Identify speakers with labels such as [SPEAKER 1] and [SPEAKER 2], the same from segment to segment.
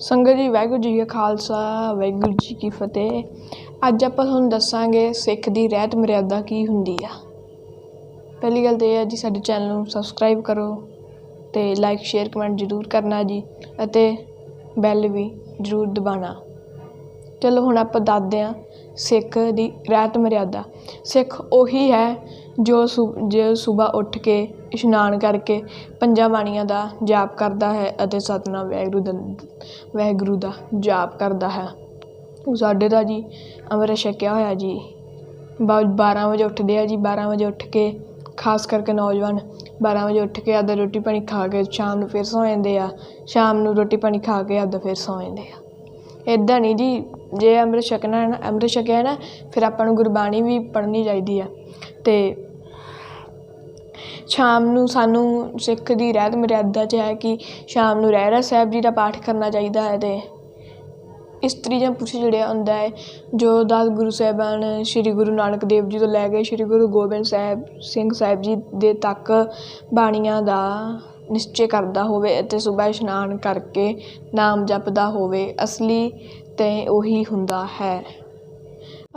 [SPEAKER 1] ਸੰਗਤ ਜੀ, ਵਾਹਿਗੁਰੂ ਜੀ ਕਾ ਖਾਲਸਾ, ਵਾਹਿਗੁਰੂ ਜੀ ਕੀ ਫਤਿਹ। ਅੱਜ ਆਪਾਂ ਤੁਹਾਨੂੰ ਦੱਸਾਂਗੇ ਸਿੱਖ ਦੀ ਰਹਿਤ ਮਰਿਆਦਾ ਕੀ ਹੁੰਦੀ ਆ। ਪਹਿਲੀ ਗੱਲ ਤਾਂ ਇਹ ਹੈ ਜੀ, ਸਾਡੇ ਚੈਨਲ ਨੂੰ ਸਬਸਕ੍ਰਾਈਬ ਕਰੋ ਅਤੇ ਲਾਈਕ ਸ਼ੇਅਰ ਕਮੈਂਟ ਜ਼ਰੂਰ ਕਰਨਾ ਜੀ ਅਤੇ ਬੈਲ ਵੀ ਜ਼ਰੂਰ ਦਬਾਉਣਾ। ਚਲੋ ਹੁਣ ਆਪਾਂ ਦੱਸਦੇ ਹਾਂ ਸਿੱਖ ਦੀ ਰਹਿਤ ਮਰਿਆਦਾ। ਸਿੱਖ ਉਹੀ ਹੈ ਜੋ ਸੁ, ਜੋ ਸੁਬਹਾ ਉੱਠ ਕੇ ਇਸ਼ਨਾਨ ਕਰਕੇ ਪੰਜਾਂ ਬਾਣੀਆਂ ਦਾ ਜਾਪ ਕਰਦਾ ਹੈ ਅਤੇ ਸਤਿਨਾਮ ਵਾਹਿਗੁਰੂ ਦਾ ਵਾਹਿਗੁਰੂ ਦਾ ਜਾਪ ਕਰਦਾ ਹੈ। ਸਾਡੇ ਤਾਂ ਜੀ ਅੰਮ੍ਰਿਤ ਛਕਿਆ ਹੋਇਆ ਜੀ। ਬਾ ਬਾਰ੍ਹਾਂ ਵਜੇ ਉੱਠਦੇ ਆ ਜੀ ਬਾਰ੍ਹਾਂ ਵਜੇ ਉੱਠ ਕੇ ਖਾਸ ਕਰਕੇ ਨੌਜਵਾਨ ਬਾਰ੍ਹਾਂ ਵਜੇ ਉੱਠ ਕੇ ਆਪਦਾ ਰੋਟੀ ਪਾਣੀ ਖਾ ਕੇ ਸ਼ਾਮ ਨੂੰ ਫਿਰ ਸੌ ਜਾਂਦੇ ਆ। ਸ਼ਾਮ ਨੂੰ ਰੋਟੀ ਪਾਣੀ ਖਾ ਕੇ ਆਪਦਾ ਫਿਰ ਸੌ ਜਾਂਦੇ ਆ। ਇੱਦਾਂ ਨਹੀਂ ਜੀ, ਜੇ ਅੰਮ੍ਰਿਤ ਛਕਣਾ ਹੈ ਨਾ, ਅੰਮ੍ਰਿਤ ਛਕਿਆ ਨਾ, ਫਿਰ ਆਪਾਂ ਨੂੰ ਗੁਰਬਾਣੀ ਵੀ ਪੜ੍ਹਨੀ ਚਾਹੀਦੀ ਆ। ਅਤੇ ਸ਼ਾਮ ਨੂੰ ਸਾਨੂੰ ਸਿੱਖ ਦੀ ਰਹਿਤ ਮਰਿਆਦਾ 'ਚ ਹੈ ਕਿ ਸ਼ਾਮ ਨੂੰ ਰਹਿਰਾਸ ਸਾਹਿਬ ਜੀ ਦਾ ਪਾਠ ਕਰਨਾ ਚਾਹੀਦਾ ਹੈ ਅਤੇ ਇਸਤਰੀ ਜਾਂ ਪੁਰਸ਼ ਜਿਹੜਾ ਹੁੰਦਾ ਹੈ, ਜੋ ਦਸ ਗੁਰੂ ਸਾਹਿਬਾਨ ਸ਼੍ਰੀ ਗੁਰੂ ਨਾਨਕ ਦੇਵ ਜੀ ਤੋਂ ਲੈ ਕੇ ਸ਼੍ਰੀ ਗੁਰੂ ਗੋਬਿੰਦ ਸਾਹਿਬ, ਸਿੰਘ ਸਾਹਿਬ ਜੀ ਦੇ ਤੱਕ ਬਾਣੀਆਂ ਦਾ ਨਿਸ਼ਚੈ ਕਰਦਾ ਹੋਵੇ ਅਤੇ ਸੁਬਹਾ ਇਸ਼ਨਾਨ ਕਰਕੇ ਨਾਮ ਜਪਦਾ ਹੋਵੇ, ਅਸਲੀ ਅਤੇ ਉਹੀ ਹੁੰਦਾ ਹੈ।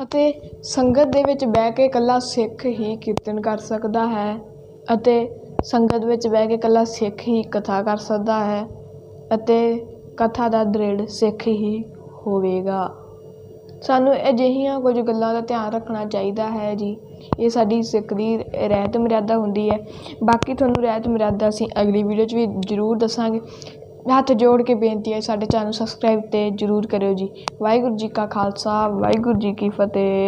[SPEAKER 1] ਅਤੇ ਸੰਗਤ ਦੇ ਵਿੱਚ ਬਹਿ ਕੇ ਇਕੱਲਾ ਸਿੱਖ ਹੀ ਕੀਰਤਨ ਕਰ ਸਕਦਾ ਹੈ। ਅਤੇ ਸੰਗਤ ਵਿੱਚ ਬਹਿ ਕੇ ਇਕੱਲਾ ਸਿੱਖ ਹੀ ਕਥਾ ਕਰ ਸਕਦਾ ਹੈ ਅਤੇ ਕਥਾ ਦਾ ਦ੍ਰਿੜ ਸਿੱਖ ਹੀ ਹੋਵੇਗਾ। ਸਾਨੂੰ ਅਜਿਹੀਆਂ ਕੁਝ ਗੱਲਾਂ ਦਾ ਧਿਆਨ ਰੱਖਣਾ ਚਾਹੀਦਾ ਹੈ ਜੀ। ਇਹ ਸਾਡੀ ਸਿੱਖ ਦੀ ਰਹਿਤ ਮਰਿਆਦਾ ਹੁੰਦੀ ਹੈ। ਬਾਕੀ ਤੁਹਾਨੂੰ ਰਹਿਤ ਮਰਿਆਦਾ ਅਸੀਂ ਅਗਲੀ ਵੀਡੀਓ 'ਚ ਵੀ ਜ਼ਰੂਰ ਦੱਸਾਂਗੇ। ਹੱਥ ਜੋੜ ਕੇ ਬੇਨਤੀ ਹੈ ਸਾਡੇ ਚੈਨਲ ਸਬਸਕ੍ਰਾਈਬ ਤੇ ਜ਼ਰੂਰ ਕਰਿਓ ਜੀ। ਵਾਹਿਗੁਰੂ ਜੀ ਕਾ ਖਾਲਸਾ, ਵਾਹਿਗੁਰੂ ਜੀ ਕੀ ਫਤਿਹ।